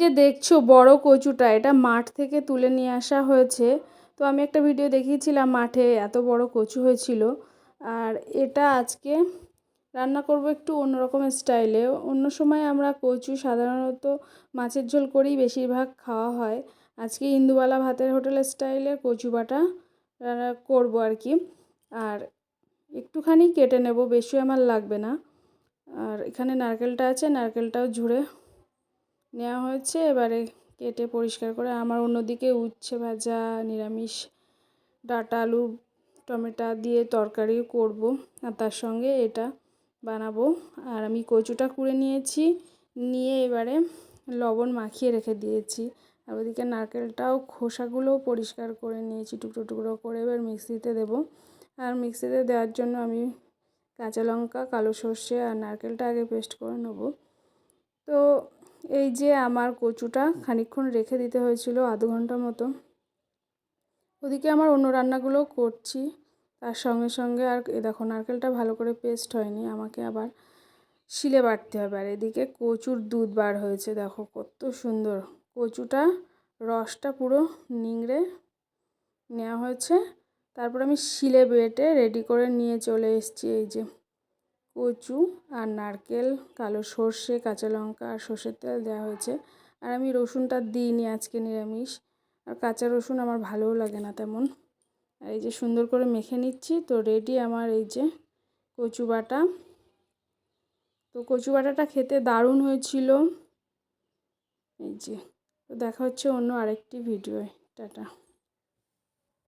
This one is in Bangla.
যে দেখছ বড় কচুটা, এটা মাঠ থেকে তুলে নিয়ে আসা হয়েছে। তো আমি একটা ভিডিও দেখিয়েছিলাম মাঠে এত বড় কচু হয়েছিল। আর এটা আজকে রান্না করব একটু অন্যরকম স্টাইলে অন্য সময় আমরা কচু সাধারণত মাছের ঝোল করেই বেশিরভাগ খাওয়া হয়। আজকে ইন্দুবালা ভাতের হোটেলের স্টাইলে কচু বাটা করব আর কি। আর একটুখানি কেটে নেব, বেশি আমার লাগবে না। আর এখানে নারকেলটা আছে, নারকেলটাও ঝুড়ে নেওয়া হয়েছে। এবারে কেটে পরিষ্কার করে আমার অন্যদিকে উচ্ছে ভাজা, নিরামিষ ডাটা আলু, টমেটো দিয়ে তরকারি করব আর তার সঙ্গে এটা বানাবো। আর আমি কচুটা কুড়ে নিয়েছি, নিয়ে এবারে লবণ মাখিয়ে রেখে দিয়েছি। আর ওদিকে নারকেলটাও খোসাগুলোও পরিষ্কার করে নিয়েছি, টুকরো টুকরো করে এবার মিক্সিতে দেব। আর মিক্সিতে দেওয়ার জন্য আমি কাঁচা লঙ্কা, কালো সর্ষে আর নারকেলটা আগে পেস্ট করে নেব। তো এই যে আমার কচুটা খানিক্ষণ রেখে দিতে হয়েছিল আধ ঘণ্টা মতো। ওদিকে আমার অন্য রান্নাগুলোও করছি। তার সঙ্গে সঙ্গে আর এ দেখো, নারকেলটা ভালো করে পেস্ট হয়নি, আমাকে আবার শিলে বাটতে হবে। আর এদিকে কচুর দুধ বার হয়েছে, দেখো কত সুন্দর। কচুটা রসটা পুরো নিংড়ে নেওয়া হয়েছে। তারপর আমি শিলে বেটে রেডি করে নিয়ে চলে এসেছি এই যে। কচু আর নারকেল, কালো সর্ষে, কাঁচা লঙ্কা আর সর্ষের তেল দেওয়া হয়েছে। আর আমি রসুনটা দিইনি আজকে নিরামিষ। আর কাঁচা রসুন আমার ভালোও লাগে না তেমন। আর এই যে সুন্দর করে মেখে নিচ্ছি, তো রেডি আমার এই যে কচু বাটা। তো কচু বাটাটা খেতে দারুণ হয়েছিল। এই যে, তো দেখা হচ্ছে অন্য আরেকটি ভিডিওয় টাটা।